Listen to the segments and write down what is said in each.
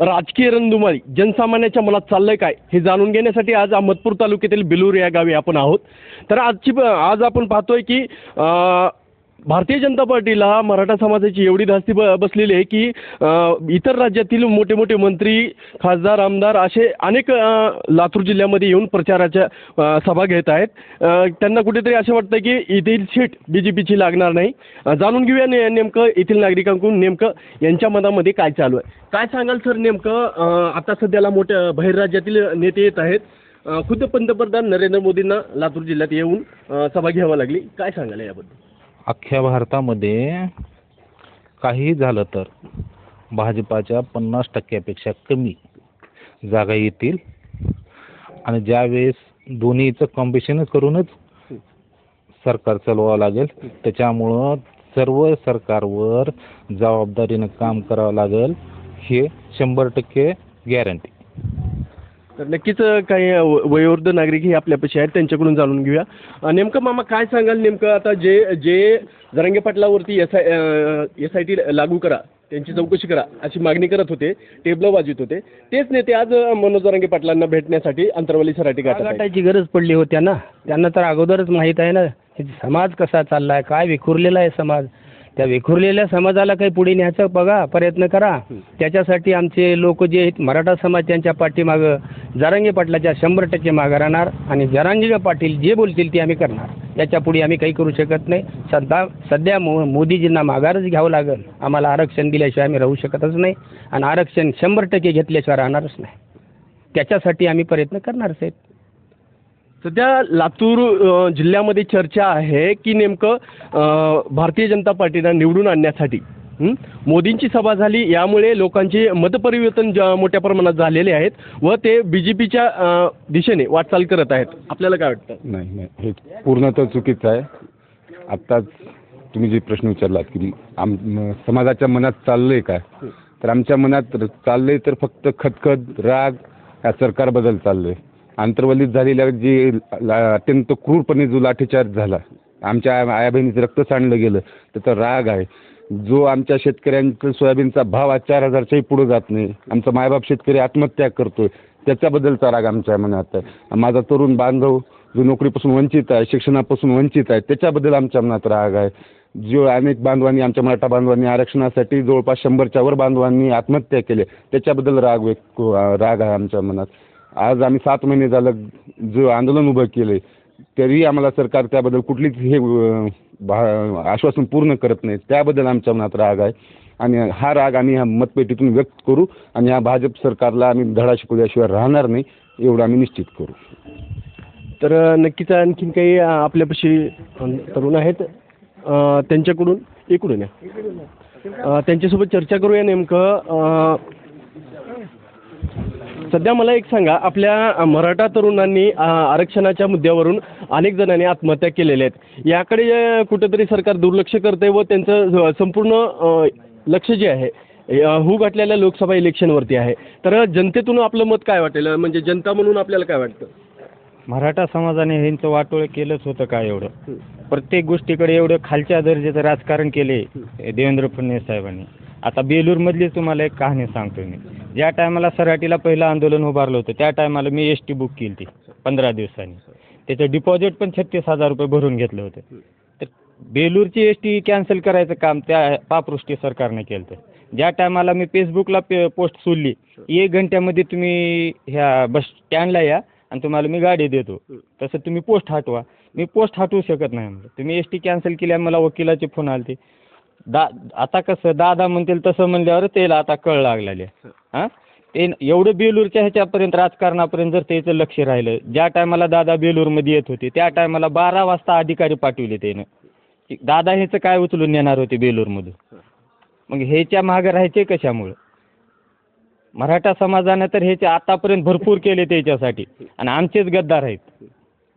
राजकीय रणधुमाळी जनसामान्याच्या मनात चाललंय काय हे जाणून घेण्यासाठी आज अहमदपूर तालुक्यातील बिलूर या गावी आपण आहोत. तर आजची आज आपण पाहतोय की भारतीय जनता पार्टीला मराठा समाजाची एवढी धास्ती ब बसलेली आहे की इतर राज्यातील मोठे मोठे मंत्री खासदार आमदार असे अनेक लातूर जिल्ह्यामध्ये येऊन प्रचाराच्या सभा घेत आहेत. त्यांना कुठेतरी असं वाटतं की येथील सीट बी जे पीची लागणार नाही. जाणून घेऊया ने नेमकं येथील नागरिकांकडून नेमकं यांच्या मनामध्ये काय चालू आहे. काय सांगाल सर नेमकं? आता सध्याला मोठ्या बहिरराज्यातील नेते येत आहेत. खुद्द पंतप्रधान नरेंद्र मोदींना लातूर जिल्ह्यात येऊन सभा घ्यावी लागली. काय सांगाल याबद्दल? अख्ख्या भारतामध्ये काहीही झालं तर भाजपाच्या पन्नास टक्क्यापेक्षा कमी जागा येतील. आणि ज्यावेळेस दोन्हीचं कॉम्पिटिशनच करूनच सरकार चालवावं लागेल त्याच्यामुळं सर्व सरकारवर जबाबदारीनं काम करावं लागेल हे शंभर टक्के गॅरंटी तर नक्कीच काही व- वयोवृद्ध नागरिक हे आपल्यापाशी आहेत त्यांच्याकडून जाणून घेऊया. नेमकं मामा काय सांगाल नेमकं? आता जे जे Jarange पाटलावरती S I S I T लागू करा त्यांची चौकशी करा अशी मागणी करत होते टेबलं वाजवित होते. तेच नेते आज मनोज जरांगे पाटलांना भेटण्यासाठी अंतरवाली सराठी गाठत गाठायची गरज पडली होत्या ना? त्यांना तर अगोदरच माहीत आहे ना समाज कसा चालला आहे काय विखुरलेला आहे समाज? त्या विखुरलेल्या समाजाला काही पुढे न्यायचा बघा प्रयत्न करा. त्याच्यासाठी आमचे लोक जे आहेत मराठा समाज त्यांच्या पाठीमागं जरांगे पाटलाच्या शंभर टक्के मागं राहणार आणि जरांगे पाटील जे बोलतील ते आम्ही करणार. याच्यापुढे आम्ही काही करू शकत नाही. सध्या सध्या मो मोदीजींना माघारच घ्यावं लागेल. आम्हाला आरक्षण दिल्याशिवाय आम्ही राहू शकतच नाही आणि आरक्षण शंभर टक्के घेतल्याशिवाय राहणारच नाही. त्याच्यासाठी आम्ही प्रयत्न करणारच आहेत सध्या लातूर जिल्ह्यामध्ये चर्चा आहे की नेमकं भारतीय जनता पार्टीला निवडून आणण्यासाठी मोदींची सभा झाली यामुळे लोकांचे मतपरिवर्तन ज मोठ्या प्रमाणात झालेले आहेत व ते बी जे पीच्या दिशेने वाटचाल करत आहेत. आपल्याला काय वाटतं? नाही नाही हे पूर्णतः चुकीचं आहे. आत्ताच तुम्ही जे प्रश्न विचारलात की आम समाजाच्या मनात चाललंय काय? तर आमच्या मनात चाललं चाललंय तर फक्त खतखत राग या सरकारबद्दल चाललंय. आंतरवलीत झालेल्या जी ला- अत्यंत क्रूरपणे जो लाठीचार्ज झाला आमच्या आया बहिणीचं रक्त सांडलं गेलं त्याचा राग आहे. जो आमच्या शेतकऱ्यांचा सोयाबीनचा भाव आज चार हजारच्याही पुढे जात नाही. आमचा मायबाप शेतकरी आत्महत्या करतोय. त्याच्याबद्दलचा राग आमच्या मनात आहे. माझा तरुण बांधव जो नोकरीपासून वंचित आहे शिक्षणापासून वंचित आहे त्याच्याबद्दल आमच्या मनात राग आहे. जो अनेक बांधवांनी आमच्या मराठा बांधवांनी आरक्षणासाठी जवळपास शंभरच्या वर बांधवांनी आत्महत्या केल्या त्याच्याबद्दल राग व्यक्त राग आहे आमच्या मनात. आज आम्ही सात महिने झालं जो आंदोलन उभं केलं तरी आम्हाला सरकार त्याबद्दल कुठलीच हे भा- आश्वासन पूर्ण करत नाही. त्याबद्दल आमच्या मनात राग आहे. आणि हा राग आम्ही ह्या मतपेटीतून व्यक्त करू आणि ह्या भाजप सरकारला आम्ही धडा शिकवल्याशिवाय राहणार नाही एवढं आम्ही निश्चित करू. तर नक्कीच आणखीन काही आपल्यापाशी तरुण आहेत. त्यांच्याकडून इकडून या. त्यांच्यासोबत चर्चा करूया नेमकं. सध्या मला एक सांगा आपल्या मराठा तरुणांनी आरक्षणाच्या मुद्द्यावरून अनेक जणांनी आत्महत्या केलेल्या आहेत. याकडे कुठंतरी सरकार दुर्लक्ष करते व त्यांचं संपूर्ण लक्ष जे आहे हे, हू घातलेल्या लोकसभा इलेक्शनवरती आहे. तर जनतेतून आपलं मत काय वाटेल? म्हणजे जनता म्हणून आपल्याला काय वाटतं? मराठा समाजाने ह्यांचं वाटोळ केलंच होतं काय एवढं? प्रत्येक गोष्टीकडे एवढं खालच्या दर्जाचं राजकारण केले देवेंद्र फडणवीस साहेबांनी. आता बेलूरमधलीच तुम्हाला एक कहाणी सांगतो मी. ज्या टायमाला सराटीला पहिलं आंदोलन उभारलं होतं त्या टायमाला मी एस टी बुक केली ती पंधरा दिवसांनी. त्याचं डिपॉझिट पण छत्तीस हजार रुपये भरून घेतलं होतं. तर बेलूरची एस टी कॅन्सल करायचं काम त्या पापृष्टी सरकारने केलं होतं. ज्या टायमाला मी फेसबुकला पे पोस्ट सोडली एक घंट्यामध्ये तुम्ही ह्या बस स्टँडला या आणि तुम्हाला मी गाडी देतो. तसं तुम्ही पोस्ट हटवा. मी पोस्ट हटवू शकत नाही म्हणलं. तुम्ही एस टी कॅन्सल केल्या मला वकिलाचे फोन आले दा आता कसं दादा म्हणतील तसं म्हणल्यावर त्याला आता कळ लागलेली आहे. हां? ते एवढं बेलूरच्या ह्याच्यापर्यंत राजकारणापर्यंत जर त्याचं लक्ष राहिलं ज्या टायमाला दादा बेलूरमध्ये येत होते त्या टायमाला बारा वाजता अधिकारी पाठवले त्यानं. की दादा ह्याचं काय उचलून नेणार होते बेलूरमधून? मग ह्याच्या मागं राहायचे कशामुळं? मराठा समाजानं तर ह्याचे आतापर्यंत भरपूर केले त्याच्यासाठी. आणि आमचेच गद्दार आहेत.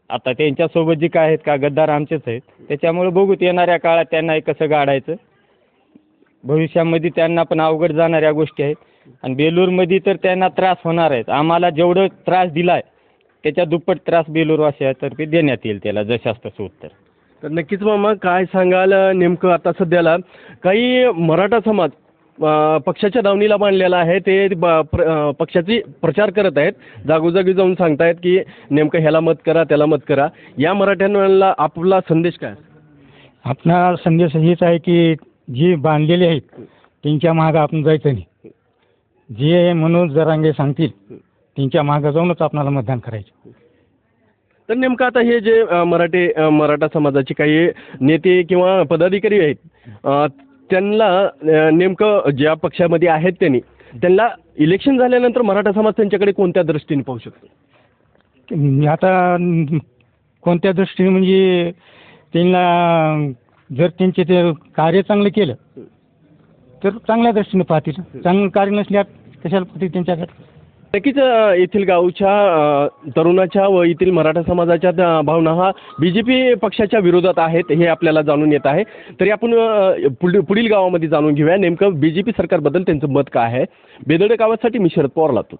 आता त्यांच्यासोबत जी काय आहेत का गद्दार आमचेच आहेत. त्याच्यामुळे बघूत येणाऱ्या काळात त्यांना कसं गाडायचं? भविष्यामध्ये त्यांना पण अवघड जाणाऱ्या गोष्टी आहेत. आणि बेलूरमध्ये तर त्यांना त्रास होणार आहेत. आम्हाला जेवढं त्रास दिला आहे त्याच्या दुप्पट त्रास बेलूरवासियातर्फे देण्यात येईल त्याला जशास तसं उत्तर. तर नक्कीच मामा काय सांगाल नेमकं आता सध्याला? काही मराठा समाज अ, पक्षाच्या दावणीला बांधलेला आहे. ते ब- प्र- पक्षाची प्रचार करत आहेत. जागोजागी जाऊन सांगतायत की नेमकं ह्याला मत करा त्याला मत करा. या मराठ्यांना आपला संदेश काय? आपला संदेश हेच आहे की जी बांधलेले आहेत त्यांच्या मागं आपण जायचं नाही. जे मनोज जरांगे सांगतील त्यांच्या मागं जाऊनच आपणाला मतदान करायचं. तर नेमकं आता हे जे अ, मराठी अ, मराठा समाजाचे काही नेते किंवा पदाधिकारी आहेत अ, त्यांना अ, नेमकं ज्या पक्षामध्ये आहेत त्यांनी त्यांना इलेक्शन झाल्यानंतर मराठा समाज त्यांच्याकडे कोणत्या दृष्टीने पाहू शकतो? आता कोणत्या दृष्टीने म्हणजे त्यांना जर त्यांचे ते कार्य चांगलं केलं तर चांगल्या दृष्टीने पाहतील. चांगलं कार्य नसल्यास कशाला पाहतील त्यांच्याकडे? नक्कीच येथील गावच्या तरुणाच्या व येथील मराठा समाजाच्या भावना हा बी जे पी पक्षाच्या विरोधात आहेत हे आपल्याला जाणून येत आहे. तरी आपण पुढील गावामध्ये जाणून घेऊया नेमकं बी जे पी सरकारबद्दल त्यांचं मत काय आहे? बेदडे गावासाठी मी शरद पवार लावतो